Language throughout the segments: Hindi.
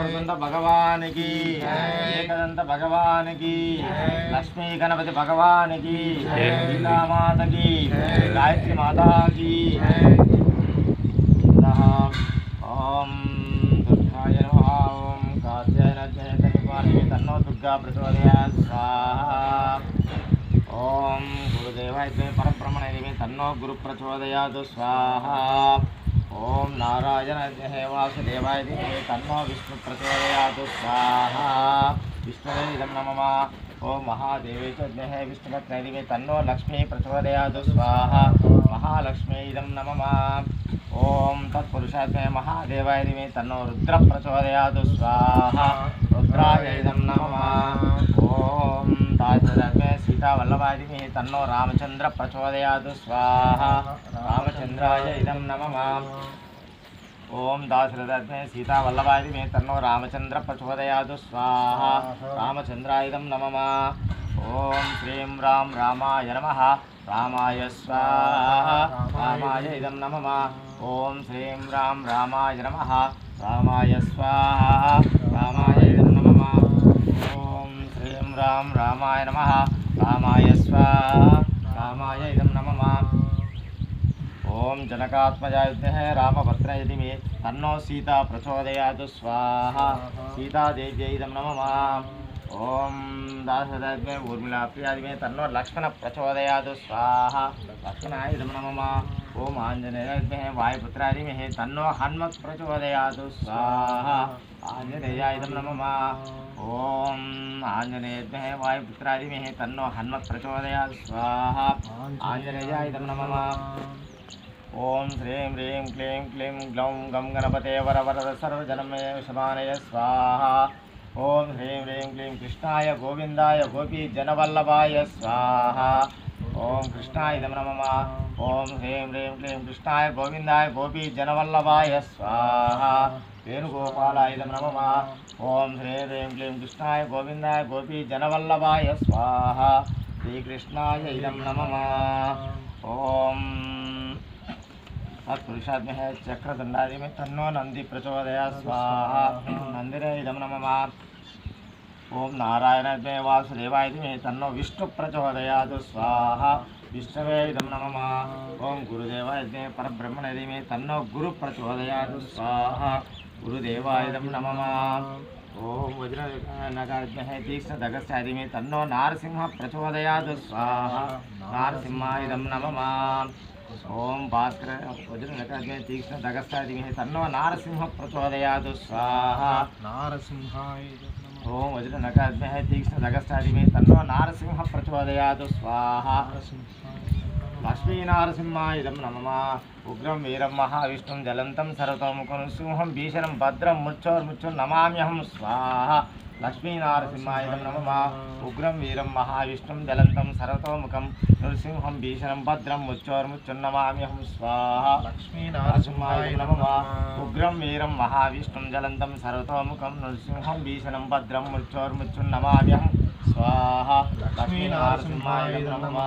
వక్రతుండ భగవానికి ఏకదంత భగవానికి లక్ష్మీ గణపతి భగవానికి మాతకి గాయత్రి మాతాకి. ఓం దుర్గాయ నమః ఓం కాత్యాయన తన్నో దుర్గా ప్రచోదయాత్ స్వాహా ఓం గురుదేవాయ త్వమే తన్నో గురు ప్రచోదయాదు స్వాహ ఓం నారాయణ అగ్నే వాసుదేవాయ తన్మో విష్ణు ప్రచోదయాదు స్వాహ. విష్ణుదే నమ. ओम महादेवेश विद्महे विष्णुमत्नरिवे तन्नो लक्ष्मी प्रचोदया दुस्वाहा महालक्ष्मी नम। ओं ओम तत्पुरुषात्मे महादेवाय दिवे तन्नो रुद्र प्रचोदयादु स्वाहा। रुद्राय इदं नमः। ओम ताजदमे सीतावल्लभादिमे तन्नो रामचंद्र प्रचोदया दुस्वाहा रामचंद्राय इदं नम। ओम दाशरथ सीता तन्नो रामचंद्र प्रचोदया स्वाहा। रामचंद्राय नम। ओं क्रीं राम राय नम। राय स्वाहाय इदम इदं ओं ॐ श्रीं राम राय नम। राय स्वाहाय इदम इदं ओं ॐ श्रीं राम राय नम। राय स्वाहाय इदम इदं ओं ॐ राम भद्र यदि मे तन्नो सीता प्रचोदयात् स्वाहा। सीतादेव्यै इदं नमः। ओम दासदात्मे ऊर्मिलाप्रियादिमे तन्नो लक्ष्मण प्रचोदयादु स्वाहा। लक्ष्मणाय नमः ओम आंजनेयादिमे वायुपुत्रादिमे तन्नो हनुमत् प्रचोदयाद स्वाहा। आंजनेयाय नमः ओम आंजनेयद्मे वायुपुत्रादिमे तन्नो हनुमत् प्रचोदयाद स्वाहा। आंजनेयाय नमः ओम श्रीं ह्रीं क्लीं क्लीं ग्लौं गम गणपते वर वरद सर्वजनमे समानय स्वाहा। ओम ह्रीं ह्रीं क्लीं कृष्णाय गोविंदय गोपी जनवल्लभाय स्वाहा। ओम कृष्णाय इदं नमः। ओम ह्रीं ह्रीं क्लीं कृष्णाय गोविन्दाय गोपीजनवल्लभाय स्वाहा। वेणुगोपालाय इदं नमः। ॐ ह्रीं ह्रीं क्लीं कृष्णाय गोविन्दाय गोपीजनवल्लभाय स्वाहा। श्रीकृष्णाय इदं नमः। ओम तत्पुरुषाद में है चक्र दंडारी में तन्नो नंदी प्रचोदया स्वाहा मंदिर इदम नम ओम नारायण में वासुदेवाय में तन्नो विष्णु प्रचोदया स्वाहा विष्णवे इदम नम ओम गुरुदेवाय में पर ब्रह्मणि में तन्नो गुरु प्रचोदया स्वाहा गुरुदेवाय इदम नम ಓಂ ವಜ್ರನಗೀಕ್ಷ ಧಗಶ್ಚಾರಿಮೆ ತನ್ನೋ ನಾರಸಿಂಹ ಪ್ರಚೋದಯಾದು ಸ್ವಾಹ ನಾರಸಿಂಹ ಇದಂ ನಮಮ ಓಂ ಭಾಸ್ಕರ ವಜ್ರನಗಮೆ ತೀಕ್ಷ್ಣ ಧಗಶ್ಚಾರಿಮೆ ತನ್ನೋ ನಾರಸಿಂಹ ಪ್ರಚೋದಯಾದು ಸ್ವಾಹ ನಾರಸಿಂಹ ಓಂ ವಜ್ರನಗಮೆ ತೀಕ್ಷ್ಣ ಧಗಶ್ಚಾರಿಮೆ ತನ್ನೋ ನಾರಸಿಂಹ ಪ್ರಚೋದಯಾದು ಸ್ವಾಹ లక్ష్మీనారసింహాయుధం నమమ. ఉగ్రం వీరం మహావిష్ణుం జలంతం సర్వతోముఖం సింహం భీషణం భద్రం ముచ్చోర్ముచ్చం నమామ్యహం స్వాహ. లక్ష్మీనారసింహాయుధం నమ. ఉగ్రం వీరం మహావిష్ణుం జలంతం సర్వతోముఖం. నృసింహం భీషణం భద్రం ముచ్చోర్ముచ్చం నమామ్యహం స్వాహ. నరసింహాయ నమ. ఉగ్రం వీరం మహావిష్ణుం జలంతం సర్వతోముఖం. నృసింహం భీషణం భద్రం మృత్యోర్మృత్యుం నమామ్యహం స్వాహ. లక్ష్మీనరసింహాయ నమః.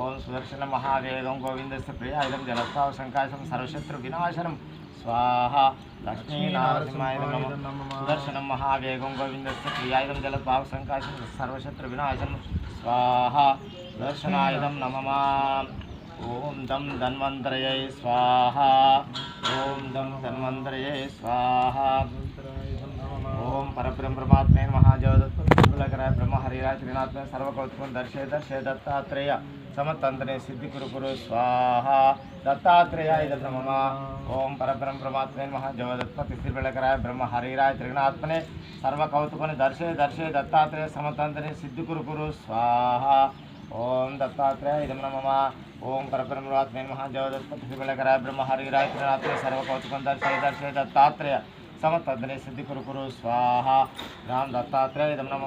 ఓం సుదర్శన మహావేగం గోవిందస్య ప్రియాయుధం జలస్తావ సంకాశం సర్వశత్రు వినాశనం. స్వాహ లక్ష్మీనరసింహాయ నమః. సుదర్శనం మహావేగం గోవిందస్య ప్రియాయుధం జలద్భావ సంకాశం సర్వశత్రు వినాశనం స్వాహ సుదర్శనాయుధం నమః. ఓం దం ధన్వంతరయై స్వాహ. ఓం దం ధన్వంతరయై స్వాహ. ఓం పరబ్రహ్మ పరమాత్మే मूलकराय ब्रह्म हरिराज त्रिनात्म सर्वकौत्म दर्शे दर्शे दत्तात्रेय समतंत्रे सिद्धि कुरु स्वाहा दत्तात्रेय नम ओम परब्रह्म परमात्मे नमः जव बेलकराय ब्रह्म हरिराय त्रिगुणात्मने सर्वकौतुकने दर्शे दर्शे दत्तात्रेय समतंत्रे सिद्धि कुरु स्वाहा ओम दत्तात्रेय इदम नम ओम परब्रह्मत्मे नम जव दत्पति बेलकराय ब्रह्म हरिराय त्रिगुणात्मने सर्वकौतुकं दर्शे दर्शे दत्तात्रेय समस्तने सिद्धि कुरु कुरु स्वाहा राम दत्तात्रेय दम नम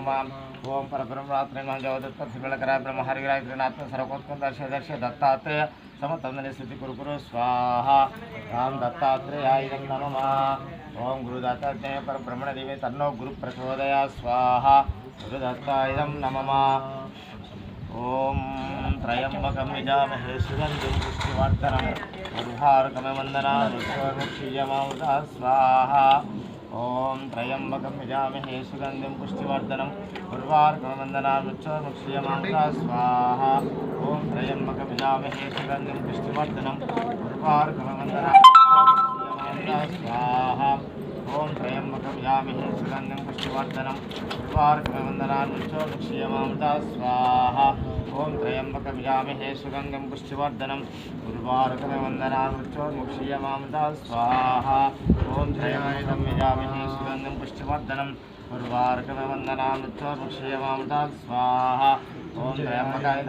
ओम पर ब्रह्मरात्रे महजोदत्तराय ब्रह्म हरिराय त्रिनात्म सर्वोत्तम दर्श दर्श दत्तात्रेय समतद्रे सिद्धि कुरु कुरु स्वाहा राम दत्तात्रेय दम नम ओम गुरुदत्तात्रेय पर ब्रह्मण देवी तन्नो गुरु प्रचोदया स्वाहा गुरुदत्ताय दम नम ओम त्रयंबकम विजामहे सुगंधिं पुष्टिवर्धनम्। గర్భార్గమవందనా రుక్షోర్ముక్షీయమామృత స్వాహ ఓం త్రయంబకం యజామహే సుగంధిం పుష్టివర్ధనం. ఉర్వార్గమవందనా రుక్షోర్ముక్షీయమామృత స్వాహ ఓం త్రయంబకం యజామహే సుగంధిం పుష్టివర్ధనం. ఉర్వార్గమవందనా స్వాహ ఓం త్రయంబకం యామిహే సుగంధం పుష్టివర్ధనం. వార్కవందనాక్షయమామృత స్వాహ ఓం త్రయంబకం యామిహే సుగంధం పుష్టివర్ధనం. గురువార్కవందనాక్షయమామృత స్వాహ ఓం త్రయమైతం యామిహే సుగంధం పుష్టివర్ధనం. గురువార్కవందనాక్షయమామృత స్వాహ ఓం త్రయంబకాయ